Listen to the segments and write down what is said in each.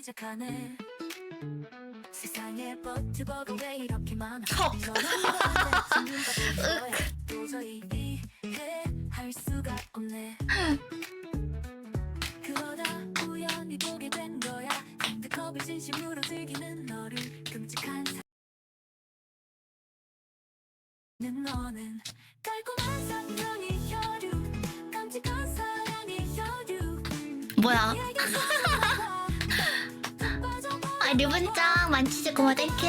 시작하네. 세상에 버트버가 왜 이렇게 많아? 도저히 이해할 수가 없네. 그러다 우연히 보게 된 거야. 핸드컵을 진심으로 즐기는 너를 끔찍한 는 너는 달콤한 사랑이 혈육 깜찍한 사랑이 혈육 뭐야? 아 리본짱 만치즈 고마 땡큐.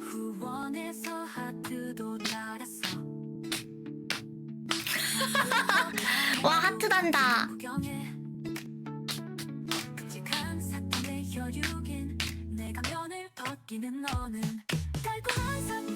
후원해서 하트도 달았어 와 하트 단다. 구경해 벗기는 너는 달콤한 사건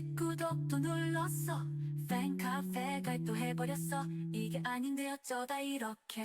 CGG 구독도 눌렀어. 팬카페 가입도 해버렸어. 이게 아닌데 어쩌다 이렇게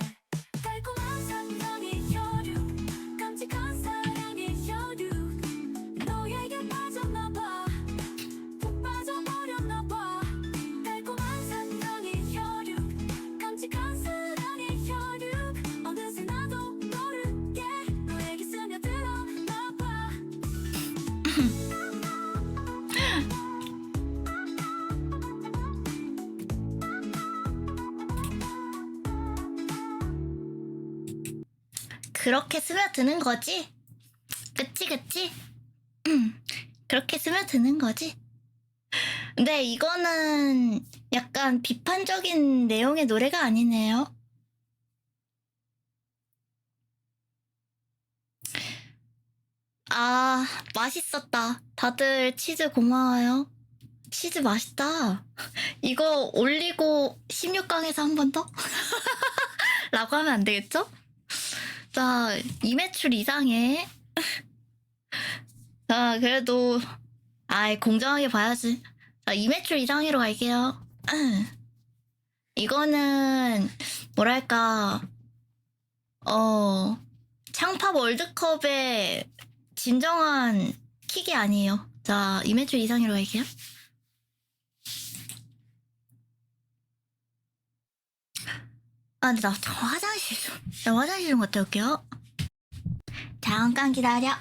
그렇게 스며드는 거지? 그치 그치? 음, 그렇게 스며드는 거지? 근데 이거는 약간 비판적인 내용의 노래가 아니네요. 아, 맛있었다. 다들 치즈 고마워요. 치즈 맛있다. 이거 올리고 16강에서 한 번 더? 라고 하면 안 되겠죠? 자, 2매출 이상에. 자, 그래도, 아이, 공정하게 봐야지. 자, 2매출 이상으로 갈게요. 이거는, 뭐랄까, 어, 창팝 월드컵의 진정한 킥이 아니에요. 자, 2매출 이상으로 갈게요. 아, 근데 나저 화장실 좀, 나 화장실 좀 갔다 올게요. 잠깐 기다려.